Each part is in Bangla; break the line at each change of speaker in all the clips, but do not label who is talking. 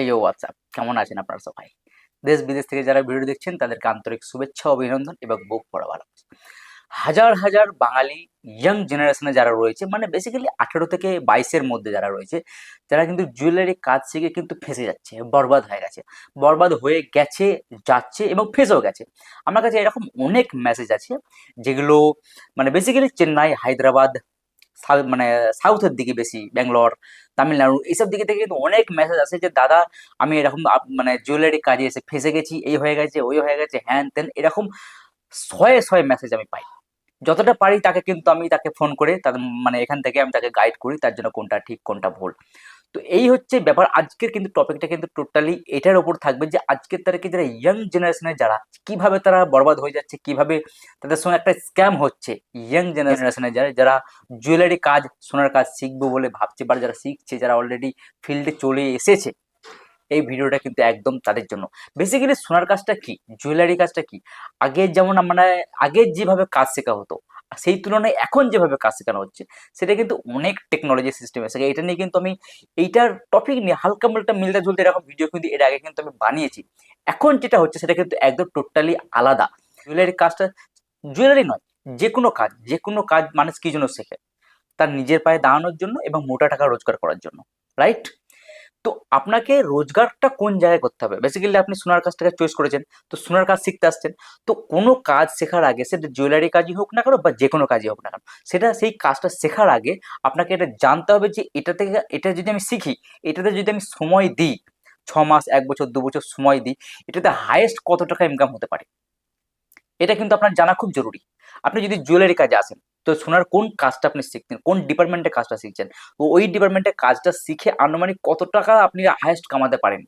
এই ও হোয়াটসঅ্যাপ কেমন আছেন আপনারা সবাই? দেশ বিদেশ থেকে যারা ভিডিও দেখছেন, তাদেরকে আন্তরিক শুভেচ্ছা, অভিনন্দন এবং বুক পড়া ভালো হাজার হাজার বাঙালি ইয়াং জেনারেশনে যারা রয়েছে মানে বেসিক্যালি আঠেরো থেকে বাইশের মধ্যে যারা রয়েছে যারা কিন্তু জুয়েলারি কাজ শিখে কিন্তু ফেসে যাচ্ছে, বরবাদ হয়ে গেছে। বরবাদ হয়ে গেছে, যাচ্ছে এবং ফেসেও গেছে। আমার কাছে এরকম অনেক মেসেজ আছে, যেগুলো মানে বেসিক্যালি চেন্নাই, হায়দ্রাবাদ মানে সাউথের দিকে বেশি, ব্যাঙ্গালোর, তামিলনাড়ু, এইসব দিকে থেকে কিন্তু অনেক মেসেজ আসে যে, দাদা, আমি এরকম মানে জুয়েলারি কাজে এসে ফেসে গেছি, এই হয়ে গেছে, ওই হয়ে গেছে, হ্যান তেন এরকম শয়ে শয়ে মেসেজ আমি পাই। যতটা পারি তাকে কিন্তু আমি তাকে ফোন করে তাদের মানে এখান থেকে আমি তাকে গাইড করি, তার জন্য কোনটা ঠিক, কোনটা ভুল। তো এই হচ্ছে ব্যাপার। আজকের কিন্তু টপিকটা কিন্তু টোটালি এটার ওপর থাকবে যে আজকের তারিখে যারা ইয়াং জেনারেশনের যারা, কীভাবে তারা বরবাদ হয়ে যাচ্ছে, কীভাবে তাদের সঙ্গে একটা স্ক্যাম হচ্ছে ইয়াং জেনারেশনের যারা যারা জুয়েলারি কাজ, সোনার কাজ শিখব বলে ভাবছে বা যারা শিখছে, যারা অলরেডি ফিল্ডে চলে এসেছে এই ভিডিওটা কিন্তু একদম তাদের জন্য। বেসিক্যালি সোনার কাজটা কি? জুয়েলারি কাজটা কি? আগে যেমন মানে আগে যেভাবে কাজ শেখা হতো, সেই তুলনায় এখন যেভাবে কাজ শেখানো হচ্ছে, সেটা কিন্তু অনেক টেকনোলজি সিস্টেম এসে এটা নিয়ে কিন্তু আমি, এইটার টপিক নিয়ে হালকা মালটা মিলতে ঝুলতে এরকম ভিডিও কিন্তু এর আগে কিন্তু আমি বানিয়েছি। এখন যেটা হচ্ছে সেটা কিন্তু একদম টোটালি আলাদা। জুয়েলারি কাজটা জুয়েলারি নয় যে কোনো কাজ যে কোনো কাজ মানুষ কী জন্য শেখে? তার নিজের পায়ে দাঁড়ানোর জন্য এবং মোটা টাকা রোজগার করার জন্য রাইট তো আপনাকে রোজগারটা কোন জায়গায় করতে হবে? বেসিক্যালি আপনি সোনার কাজটাকে চয়েস করেছেন, তো সোনার কাজ শিখতে আসছেন, তো কোনো কাজ শেখার আগে সেটা জুয়েলারি কাজই হোক না কেন বা যে কোনো কাজই হোক না কেন, সেটা সেই কাজটা শেখার আগে আপনাকে এটা জানতে হবে যে এটা থেকে, এটা যদি আমি শিখি, এটাতে যদি আমি সময় দিই ছ মাস এক বছর, দু বছর সময় দিই, এটাতে হায়েস্ট কত টাকা ইনকাম হতে পারে? এটা কিন্তু আপনার জানা খুব জরুরি। আপনি যদি জুয়েলারি কাজে আসেন, তো সোনার কোন কাজটা আপনি শিখছেন কোন ডিপার্টমেন্টে কাজটা শিখছেন? তো ওই ডিপার্টমেন্টে কাজটা শিখে আনুমানিক কত টাকা আপনি হায়েস্ট কামাতে পারেন?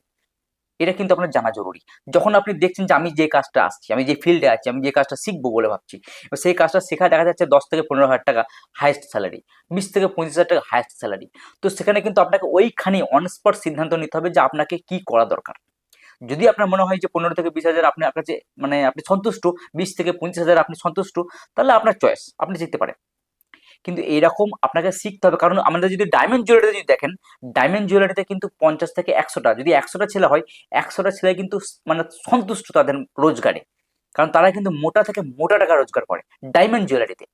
এটা কিন্তু আপনার জানা জরুরি। যখন আপনি দেখছেন যে আমি যে কাজটা আসছি, আমি যে ফিল্ডে আছি, আমি যে কাজটা শিখব বলে ভাবছি সেই কাজটা শেখা দেখা যাচ্ছে দশ থেকে পনেরো হাজার টাকা হায়েস্ট স্যালারি বিশ থেকে পঁচিশ হাজার টাকা হায়েস্ট স্যালারি তো সেখানে কিন্তু আপনাকে ওইখানে অনস্পট সিদ্ধান্ত নিতে হবে যে আপনাকে কি করা দরকার। যদি আপনার মনে হয় যে পনেরো থেকে বিশ হাজার আপনি আপনার মানে আপনি সন্তুষ্ট, বিশ থেকে পঁচিশ হাজার আপনি সন্তুষ্ট, তাহলে আপনার চয়েস আপনি শিখতে পারেন। কিন্তু এরকম আপনাকে শিখতে হবে, কারণ আমাদের যদি ডায়মন্ড জুয়েলারিতে যদি দেখেন ডায়মন্ড জুয়েলারিতে কিন্তু পঞ্চাশ থেকে একশোটা যদি একশোটা ছেলে হয় একশোটা ছেলে কিন্তু মানে সন্তুষ্ট তাদের রোজগারে। কারণ তারা কিন্তু মোটা থেকে মোটা টাকা রোজগার করে ডায়মন্ড জুয়েলারিতে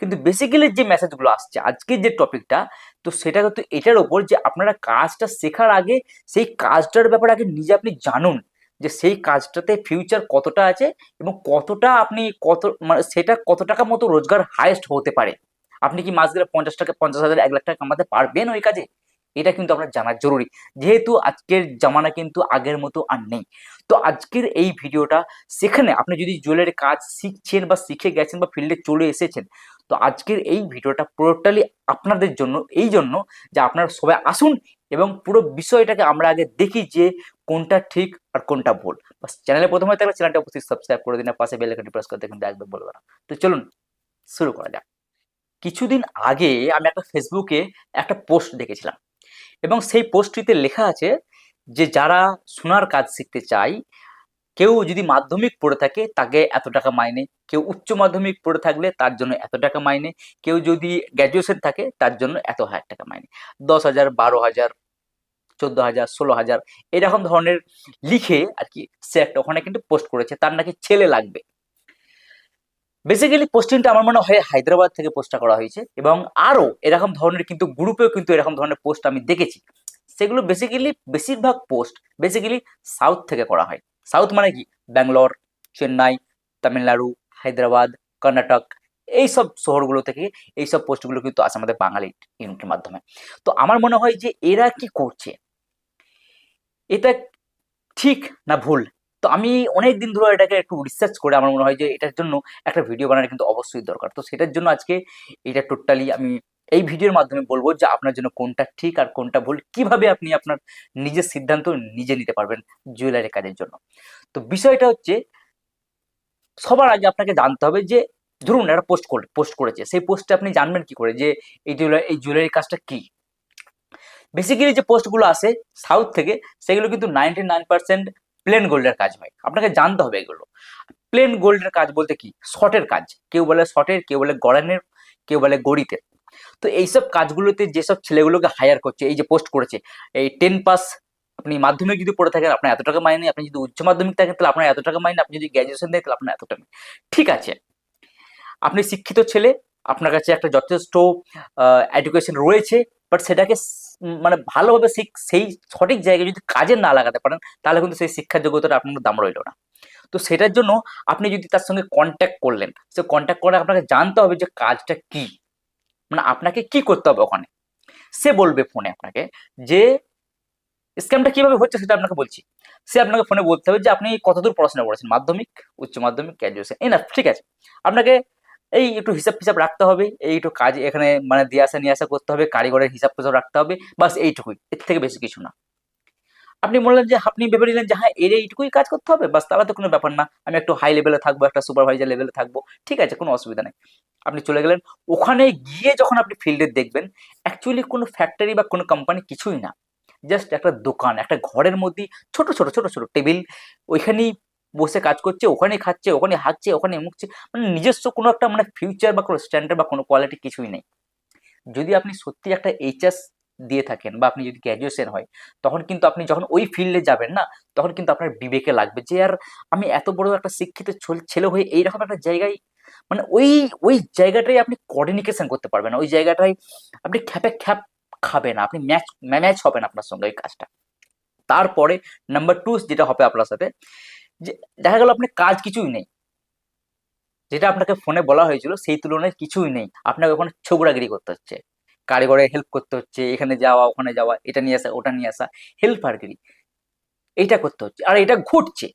কিন্তু বেসিক্যালি যে মেসেজগুলো আসছে, আজকের যে টপিকটা তো সেটা কিন্তু এটার ওপর যে আপনারা কাজটা শেখার আগে, সেই কাজটার ব্যাপারে আগে নিজে আপনি জানুন যে সেই কাজটাতে ফিউচার কতটা আছে এবং কতটা আপনি কত মানে সেটা কত টাকা মতো রোজগার হাইয়েস্ট হতে পারে। আপনি কি মাস গেলে পঞ্চাশ টাকা, পঞ্চাশ হাজার, এক লাখ টাকা কামাতে পারবেন ওই কাজে? এটা কিন্তু আপনার জানা জরুরি। যেহেতু আজকের জামানা কিন্তু আগের মতো আর নেই। তো আজকের এই ভিডিওটা সেখানে আপনি যদি জুয়েলারি কাজ শিখছেন বা শিখে গেছেন বা ফিল্ডে চলে এসেছেন তো আজকের এই ভিডিওটা পুরোটালি আপনাদের জন্য, এই জন্য যে আপনারা সবাই আসুন এবং পুরো বিষয়টাকে আমরা আগে দেখি যে কোনটা ঠিক আর কোনটা ভুল। বাস চ্যানেলে প্রথমে থাকলে চ্যানেলটা অবশ্যই সাবস্ক্রাইব করে দিন পাশে বেল আইকনটি প্রেস করতে কিন্তু একদম বলব না। তো চলুন শুরু করা যাক। কিছুদিন আগে আমি একটা ফেসবুকে একটা পোস্ট দেখেছিলাম এবং সেই পোস্টটিতে লেখা আছে যে যারা সোনার কাজ শিখতে চায়, কেউ যদি মাধ্যমিক পড়ে থাকে তাকে এত টাকা মাইনে কেউ উচ্চ মাধ্যমিক পড়ে থাকলে তার জন্য এত টাকা মাইনে, কেউ যদি গ্র্যাজুয়েশন থাকে তার জন্য এত হাজার টাকা মাইনে। দশ হাজার, বারো হাজার, চোদ্দ হাজার, ষোলো হাজার এরকম ধরনের লিখে আর কি সে একটা ওখানে কিন্তু পোস্ট করেছে, তার নাকি ছেলে লাগবে। বেসিক্যালি পোস্টিংটা আমার মনে হয় হায়দ্রাবাদ থেকে পোস্টটা করা হয়েছে এবং আরও এরকম ধরনের কিন্তু গ্রুপেও কিন্তু এরকম ধরনের পোস্ট আমি দেখেছি। সেগুলো বেসিক্যালি বেশিরভাগ পোস্ট বেসিক্যালি সাউথ থেকে করা হয়। সাউথ মানে কি? ব্যাঙ্গালোর, চেন্নাই, তামিলনাড়ু হায়দ্রাবাদ, কর্ণাটক, এইসব শহরগুলো থেকে এইসব পোস্টগুলো কিন্তু আসে আমাদের বাঙালি ইউনিটের মাধ্যমে। তো আমার মনে হয় যে এরা কি করছে? এটা ঠিক না ভুল? তো আমি অনেক দিন ধরে এটাকে একটু রিসার্চ করে আমার মনে হয় যে এটার জন্য একটা ভিডিও বানানো কিন্তু অবশ্যই দরকার। তো সেটার জন্য আজকে এটা টোটালি আমি এই ভিডিওর মাধ্যমে বলব যে আপনার জন্য কোনটা ঠিক আর কোনটা ভুল, কীভাবে আপনি আপনার নিজের সিদ্ধান্ত নিজে নিতে পারবেন জুয়েলারি কাজের জন্য। তো বিষয়টা হচ্ছে সবার আগে আপনাকে জানতে হবে যে, ধরুন একটা পোস্ট করে পোস্ট করেছে, সেই পোস্টে আপনি জানবেন কি করে? যে, এই জুয়েলারি এই জুয়েলারি কাজটা কি? বেসিক্যালি যে পোস্টগুলো আসে সাউথ থেকে, সেগুলো কিন্তু নাইনটি নাইন পার্সেন্ট প্লেন গোল্ডের কাজ হয়। আপনাকে জানতে হবে এগুলো। প্লেন গোল্ডের কাজ বলতে কি? শর্টের কাজ। কেউ বলে শর্টের কেউ বলে গড়ানের, কেউ বলে গড়িতের তো এইসব কাজগুলোতে যেসব ছেলেগুলোকে হায়ার করছে, এই যে পোস্ট করেছে, এই টেন পাস আপনি মাধ্যমিক যদি পড়ে থাকেন, আপনার এত টাকা মাইনে, আপনি যদি উচ্চ মাধ্যমিক থাকেন, তাহলে আপনার এত টাকা মাইনে, আপনি যদি গ্র্যাজুয়েশন দেন, তাহলে আপনার এত টাকা। ঠিক আছে। আপনি শিক্ষিত ছেলে, আপনার কাছে একটা যথেষ্ট এডুকেশন রয়েছে বাট সেটাকে মানে ভালোভাবে সেই সঠিক জায়গায় যদি কাজে না লাগাতে পারেন, তাহলে কিন্তু সেই শিক্ষার যোগ্যতাটা আপনার দাম রইল না। তো সেটার জন্য আপনি যদি তার সঙ্গে কন্ট্যাক্ট করলেন, সে কন্ট্যাক্ট করে আপনাকে জানতে হবে যে কাজটা কি। মানে আপনাকে কি করতে হবে ওখানে। সে বলবে ফোনে আপনাকে যে স্ক্যামটা কীভাবে হচ্ছে সেটা আপনাকে বলছি। সে আপনাকে ফোনে বলতে হবে যে, আপনি কতদূর পড়াশোনা করেছেন? মাধ্যমিক, উচ্চ মাধ্যমিক গ্র্যাজুয়েশন এই না ঠিক আছে? আপনাকে এই একটু হিসাব ফিসাব রাখতে হবে, এই একটু কাজ এখানে মানে দিয়ে আসা, নিয়ে আসা করতে হবে, কারিগরের হিসাব ফিসাব রাখতে হবে, বাস এইটুকুই, এর থেকে বেশি কিছু না। আপনি বললেন যে, আপনি ভেবে নিলেন যে হ্যাঁ এর এইটুকুই কাজ করতে হবে? বাস তাহলে তো কোনো ব্যাপার না, আমি একটু হাই লেভেলে থাকব, একটা সুপারভাইজার লেভেলে থাকব, ঠিক আছে, কোনো অসুবিধা নেই। আপনি চলে গেলেন, ওখানে গিয়ে যখন আপনি ফিল্ডে দেখবেন অ্যাকচুয়ালি কোনো ফ্যাক্টরি বা কোনো কোম্পানি কিছুই না। জাস্ট একটা দোকান, একটা ঘরের মধ্যে ছোট ছোট ছোট ছোট টেবিল। ওইখানেই বসে কাজ করছে ওখানে খাচ্ছে ওখানে হাঁকছে ওখানে মুখছে মানে নিজস্ব কোনো একটা মানে ফিউচার বা কোনো স্ট্যান্ডার্ড বা কোনো কোয়ালিটি কিছুই নেই। যদি আপনি সত্যি একটা এইচএস দিয়ে থাকেন বা আপনি যদি গ্র্যাজুয়েশন হয়, তখন কিন্তু আপনি যখন ওই ফিল্ডে যাবেন না, তখন কিন্তু আপনার বিবেকে লাগবে যে, আর আমি এত বড় একটা শিক্ষিত ছেলে হয়ে এইরকম একটা জায়গায় মানে ওই ওই জায়গাটাই আপনি কোঅর্ডিনেশন করতে পারবেন ওই জায়গাটায় আপনি খ্যাপে খ্যাপ খাবে না আপনি ম্যাচ ম্যাচ হবে না আপনার সঙ্গে ওই কাজটা। তারপরে নাম্বার টু যেটা হবে আপনার সাথে, যে দেখা গেল আপনি কাজ কিছুই নেই। যেটা আপনাকে ফোনে বলা হয়েছিল, সেই তুলনায় কিছুই নেই। আপনাকে ওখানে ছোবড়াগিরি করতে হচ্ছে। কারিগরে হেল্প করতে হচ্ছে, এখানে যাওয়া, ওখানে যাওয়া, এটা নিয়ে আসা, ওটা নিয়ে আসা হেল্পারগিরি এইটা করতে হচ্ছে। আর এটা ঘটছে।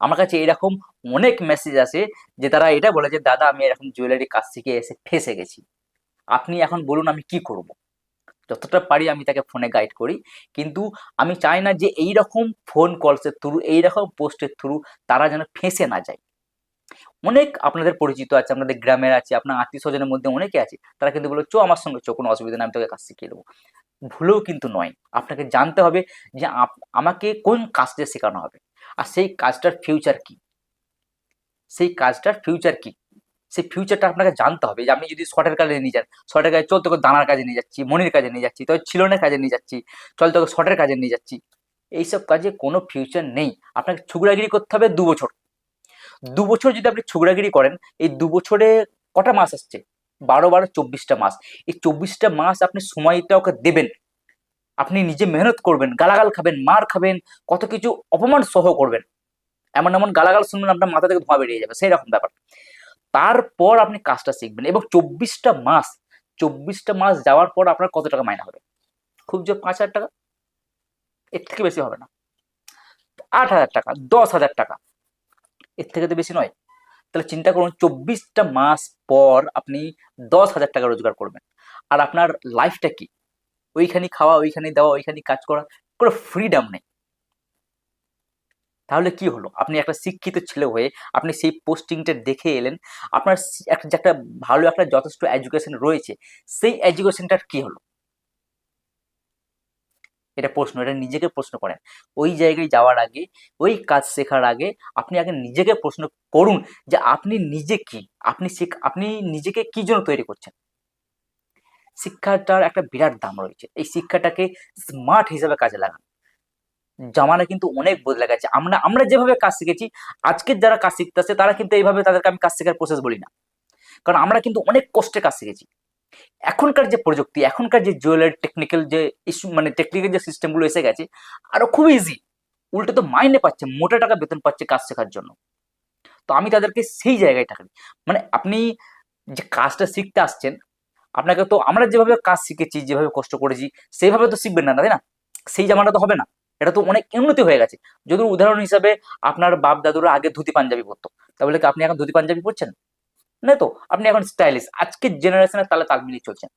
আমার কাছে এরকম অনেক মেসেজ আসে, যে তারা এটা বলে যে, দাদা, আমি এরকম জুয়েলারি কাজ শিখে এসে ফেসে গেছি। আপনি এখন বলুন আমি কি করব? যতটা পারি আমি তাকে ফোনে গাইড করি। কিন্তু আমি চাই না যে এই রকম ফোন কলসের থ্রু এই রকম পোস্টের থ্রু তারা যেন ফেঁসে না যায়। অনেক আপনাদের পরিচিত আছে, আপনাদের গ্রামের আছে, আপনার আত্মীয় স্বজনের মধ্যে অনেকে আছে, তারা কিন্তু বলে, চো আমার সঙ্গে, চো, কোনো অসুবিধা নেই, আমি তোকে কাজ শিখিয়ে দেবো। ভুলেও কিন্তু নয়। আপনাকে জানতে হবে যে আমাকে কোন কাজটা শেখানো হবে? আর সেই কাজটার ফিউচার কি? সেই কাজটার ফিউচার কি? সেই ফিউচারটা আপনাকে জানতে হবে যে আপনি যদি শর্টের কাজে নিয়ে যান শর্টের কাজে চল তোকে দানার কাজে নিয়ে যাচ্ছি, মনির কাজে নিয়ে যাচ্ছি তবে ছিলনের কাজে নিয়ে যাচ্ছি, চল তোকে শর্টের কাজে নিয়ে যাচ্ছি। এইসব কাজে কোনো ফিউচার নেই। আপনাকে ছুগড়াগিরি করতে হবে দু বছর। দু বছর যদি আপনি ছুগড়াগিরি করেন, এই দু বছরে কটা মাস আসছে? বারো বারো, চব্বিশটা মাস। এই চব্বিশটা মাস আপনি সময়টা ওকে দেবেন। আপনি নিজে মেহনত করবেন, গালাগাল খাবেন, মার খাবেন, কত কিছু অপমান সহ করবেন। এমন এমন গালাগাল শুনবেন আপনার মাথা থেকে ধোঁয়া বেরিয়ে যাবে সেই রকম ব্যাপার। তারপর আপনি কাজটা শিখবেন। এবং চব্বিশটা মাস চব্বিশটা মাস যাওয়ার পর আপনার কত টাকা মাইনা হবে? খুব জোর পাঁচ হাজার টাকা? এর থেকে বেশি হবে না। আট হাজার টাকা, দশ হাজার টাকা। এর থেকে তো বেশি নয়। তাহলে চিন্তা করুন, চব্বিশটা মাস পর আপনি দশ হাজার টাকা রোজগার করবেন। আর আপনার লাইফটা কি? ওইখানে খাওয়া ওইখানে দেওয়া ওইখানে কাজ করা, কোনো ফ্রিডম নেই। তাহলে কি হলো? আপনি একটা শিক্ষিত ছেলে হয়ে আপনি সেই পোস্টিংটা দেখে এলেন, আপনার একটা যে একটা ভালো একটা যথেষ্ট এডুকেশন রয়েছে, সেই এডুকেশনটার কি হলো? এটা প্রশ্ন, এটা নিজেকে প্রশ্ন করেন। ওই জায়গায় যাওয়ার আগে, ওই কাজ শেখার আগে আপনি আগে নিজেকে প্রশ্ন করুন যে আপনি নিজে কি? আপনি শিখ- আপনি নিজেকে কি জন্য তৈরি করছেন? শিক্ষাটার একটা বিরাট দাম রয়েছে। এই শিক্ষাটাকে স্মার্ট হিসাবে কাজে লাগান। জামানা কিন্তু অনেক বদলে গেছে। আমরা আমরা যেভাবে কাজ শিখেছি, আজকের যারা কাজ শিখতেছে, তারা কিন্তু এইভাবে তাদেরকে আমি কাজ শেখার প্রসেস বলি না। কারণ আমরা কিন্তু অনেক কষ্টে কাজ শিখেছি। এখনকার যে প্রযুক্তি, এখনকার যে জুয়েলারি টেকনিক্যাল যে ইস্যু মানে টেকনিক্যাল যে সিস্টেমগুলো এসে গেছে, আরও খুব ইজি উল্টো তো মাইনে পাচ্ছে, মোটা টাকা বেতন পাচ্ছে কাজ শেখার জন্য। তো আমি তাদেরকে সেই জায়গায় দিই। মানে আপনি যে কাজটা শিখতে আসছেন, আপনাকে তো আমরা যেভাবে কাজ শিখেছি, যেভাবে কষ্ট করেছি, সেইভাবে তো শিখবেন না, তাই না? সেই জামাটা তো হবে না। এটা তো অনেক উন্নতি হয়ে গেছে। যদি উদাহরণ হিসাবে আপনার বাপ দাদুরা আগে ধুতি পাঞ্জাবি পরতো, তাহলে কি আপনি এখন ধুতি পাঞ্জাবি পরছেন? না তো, আপনি এখন স্টাইলিশ আজকের জেনারেশনের তাহলে তাল মিলিয়ে চলছেন।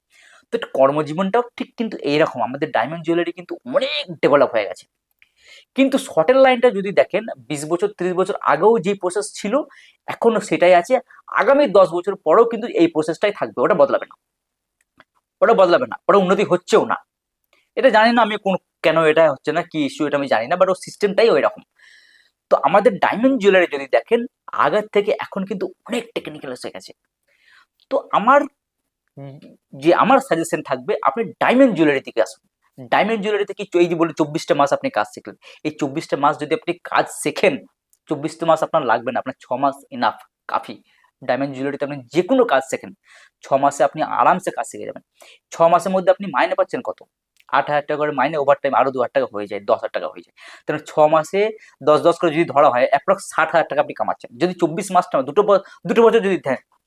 তো কর্মজীবনটাও ঠিক কিন্তু এইরকম, আমাদের ডায়মন্ড জুয়েলারি কিন্তু অনেক ডেভেলপ হয়ে গেছে। কিন্তু শর্টের লাইনটা যদি দেখেন, বিশ বছর, ত্রিশ বছর আগেও যে প্রসেস ছিল, এখনও সেটাই আছে। আগামী দশ বছর পরেও কিন্তু এই প্রসেসটাই থাকবে, ওটা বদলাবে না। ওটা বদলাবে না, ওটা উন্নতি হচ্ছেও না। এটা জানি না আমি কোন কেন এটা হচ্ছে না কি ইস্যু এটা আমি জানি না বাট ও সিস্টেমটাই ওই রকম তো আমাদের ডায়মন্ড জুয়েলারি যদি দেখেন আগের থেকে এখন কিন্তু অনেক টেকনিক্যাল এসে গেছে তো আমার যে আমার সাজেশন থাকবে আপনি ডায়মন্ড জুয়েলারি থেকে আসুন। ডায়মন্ড জুয়েলারিতে কি এই যে বলি চব্বিশটা মাস আপনি কাজ শিখলেন। এই চব্বিশটা মাস যদি আপনি কাজ শেখেন চব্বিশটা মাস আপনার লাগবে না আপনার ছ মাস ইনাফ কাফি। ডায়মন্ড জুয়েলারিতে আপনি যে কোনো কাজ শেখেন ছ মাসে আপনি আরামসে কাজ শিখে যাবেন। ছ মাসের মধ্যে আপনি মাইনে পাচ্ছেন কত? আট হাজার টাকা করে মাইনে ওভার টাইম আরও দু হাজার টাকা হয়ে যায়, দশ হাজার টাকা হয়ে যায়। তাহলে ছ মাসে দশ দশ করে যদি ধরা হয় অ্যাপ্রক্স ষাট হাজার টাকা আপনি কামাচ্ছেন। যদি চব্বিশ মাসটা দুটো দুটো বছর যদি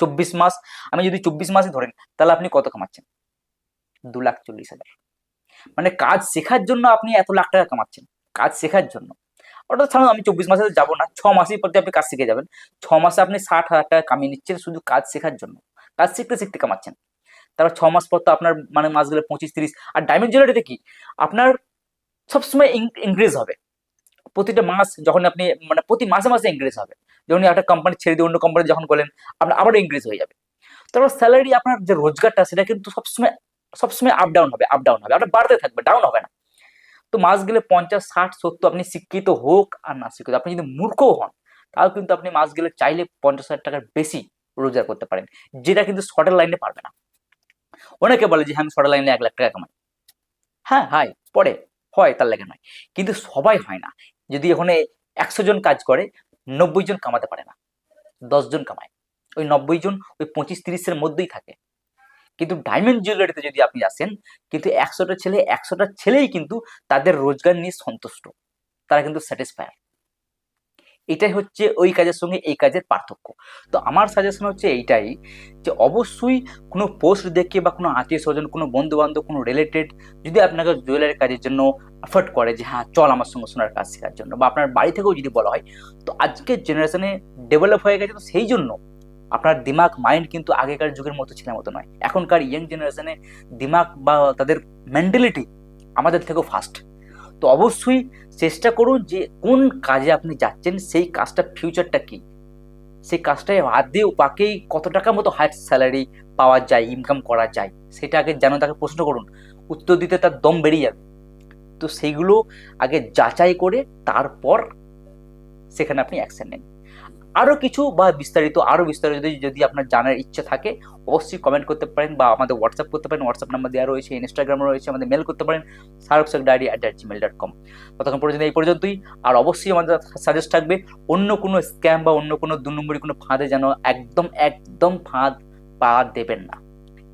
চব্বিশ মাস, আমি যদি চব্বিশ মাসে ধরেন, তাহলে আপনি কত কামাচ্ছেন? দু লাখ চল্লিশ হাজার। মানে কাজ শেখার জন্য আপনি এত লাখ টাকা কামাচ্ছেন, কাজ শেখার জন্য। ওটা ছাড়ুন আমি চব্বিশ মাসে যাব না, ছ মাসেই প্রতি আপনি কাজ শিখে যাবেন। ছ মাসে আপনি ষাট হাজার টাকা কামিয়ে নিচ্ছেন শুধু কাজ শেখার জন্য। কাজ শিখতে শিখতে কামাচ্ছেন। তারপর ছ মাস পর তো আপনার মানে মাস গেলে পঁচিশ, তিরিশ। আর ডায়মন্ড জুয়েলারিতে কি? আপনার সবসময় ইনক্রিজ হবে। প্রতিটা মাস যখন আপনি মানে প্রতি মাসে মাসে ইনক্রিজ হবে। যখন একটা কোম্পানি ছেড়ে দিয়ে অন্য কোম্পানি যখন বলেন আপনার আবারও ইনক্রিজ হয়ে যাবে। তারপর স্যালারি আপনার যে রোজগারটা, সেটা কিন্তু সবসময় সবসময় আপ ডাউন হবে আপ ডাউন হবে। আপনার বাড়তে থাকবে ডাউন হবে না। তো মাস গেলে পঞ্চাশ, ষাট, সত্তর, আপনি শিক্ষিত হোক আর না শিক্ষিত আপনি যদি মূর্খও হন, তাও কিন্তু আপনি মাস গেলে চাইলে পঞ্চাশ হাজার টাকার বেশি রোজগার করতে পারেন। যেটা কিন্তু শর্টের লাইনে পারবে না। অনেকে বলে যে হ্যাঁ আমি শর্টের লাইনে এক লাখ টাকা কামাই। হ্যাঁ হাই পরে হয়, তার লাগে নয়। কিন্তু সবাই হয় না। যদি ওখানে একশো জন কাজ করে, নব্বই জন কামাতে পারে না। জন কামায়। ওই নব্বই জন ওই পঁচিশ তিরিশের মধ্যেই থাকে। কিন্তু ডায়মন্ড জুয়েলারিতে যদি আপনি আসেন, কিন্তু একশোটা ছেলে, একশোটা ছেলেই কিন্তু তাদের রোজগার নিয়ে সন্তুষ্ট। তারা কিন্তু স্যাটিসফায়ার এটাই হচ্ছে ওই কাজের সঙ্গে এই কাজের পার্থক্য। তো আমার সাজেশন হচ্ছে এইটাই যে অবশ্যই কোনো পোস্ট দেখে বা কোনো আত্মীয় স্বজন, কোনো বন্ধু বান্ধব কোনো রিলেটেড যদি আপনাকে জুয়েলারি কাজের জন্য এফোর্ট করে যে হ্যাঁ চল আমার সঙ্গে সোনার কাজ শেখার জন্য বা আপনার বাড়ি থেকেও যদি বলা হয়, তো আজকের জেনারেশনে ডেভেলপ হয়ে গেছে তো সেই জন্য আপনার দিমাগ মাইন্ড কিন্তু আগেকার যুগের মতো ছেলের মতো নয়। এখনকার ইয়াং জেনারেশনে দিমাগ বা তাদের মেন্টালিটি আমাদের থেকেও ফাস্ট তো অবশ্যই চেষ্টা করুন যে কোন কাজে আপনি যাচ্ছেন, সেই কাজটা ফিউচারটা কি? সেই কাজটায় হাত দিয়ে বাকি কত টাকার মতো হায়ার স্যালারি পাওয়া যায় ইনকাম করা যায়, সেটা আগে যেন তাকে প্রশ্ন করুন। উত্তর দিতে তার দম বেরিয়ে যাবে। তো সেইগুলো আগে যাচাই করে তারপর সেখানে আপনি অ্যাকশন নেন। আরও কিছু বা বিস্তারিত আরও বিস্তারিত যদি যদি আপনার জানার ইচ্ছে থাকে, অবশ্যই কমেন্ট করতে পারেন বা আমাদের হোয়াটসঅ্যাপ করতে পারেন। হোয়াটসঅ্যাপ নাম্বার দেওয়া রয়েছে ইনস্টাগ্রাম রয়েছে, আমাদের মেল করতে পারেন সারকসক diary at that Gmail dot com ততক্ষণ পর্যন্ত এই পর্যন্তই। আর অবশ্যই আমাদের সাজেস্ট থাকবে, অন্য কোনো স্ক্যাম বা অন্য কোনো দু নম্বরই কোনো ফাঁদে যেন একদম একদম ফাঁদ পা দেবেন না।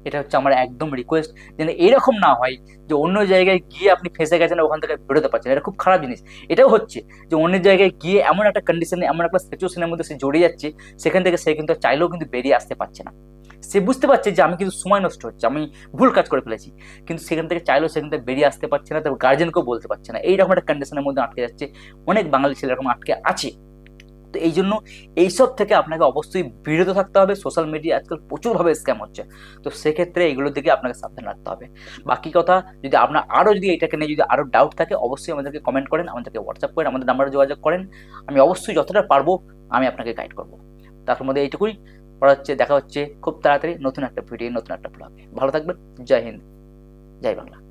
এটা হচ্ছে আমার একদম রিকোয়েস্ট যেন এরকম না হয় যে অন্য জায়গায় গিয়ে আপনি ফেসে গেছেন, ওখান থেকে বেরোতে পারছেন এটা খুব খারাপ জিনিস। এটাও হচ্ছে যে অন্য জায়গায় গিয়ে এমন একটা কন্ডিশনে এমন একটা সিচুয়েশনের মধ্যে সে জড়িয়ে যাচ্ছে, সেখান থেকে সে কিন্তু চাইলেও কিন্তু বেরিয়ে আসতে পারছে না। সে বুঝতে পারছে যে আমি কিন্তু সময় নষ্ট হচ্ছে, আমি ভুল কাজ করে ফেলেছি। কিন্তু সেখান থেকে চাইলেও সেখান থেকে বেরিয়ে আসতে পারছে না তার গার্জেনকেও বলতে পারছে না। এইরকম একটা কন্ডিশনের মধ্যে আটকে যাচ্ছে। অনেক বাঙালি ছেলে এরকম আটকে আছে। তো এই জন্য এইসব থেকে আপনাকে অবশ্যই বিরত থাকতে হবে। সোশ্যাল মিডিয়া আজকাল প্রচুরভাবে স্ক্যাম হচ্ছে। তো সেক্ষেত্রে এগুলোর দিকে আপনাকে সাবধান রাখতে হবে। বাকি কথা, যদি আপনার আরও যদি এটাকে নিয়ে যদি আরও ডাউট থাকে, অবশ্যই আমাদেরকে কমেন্ট করেন, আমাদেরকে হোয়াটসঅ্যাপ করেন, আমাদের নাম্বারে যোগাযোগ করেন। আমি অবশ্যই যতটা পারব, আমি আপনাকে গাইড করব। তার মধ্যে এইটুকুই। পড়া হচ্ছে দেখা হচ্ছে খুব তাড়াতাড়ি নতুন একটা ভিডিও নতুন একটা ব্লগে ভালো থাকবেন। জয় হিন্দ। জয় বাংলা।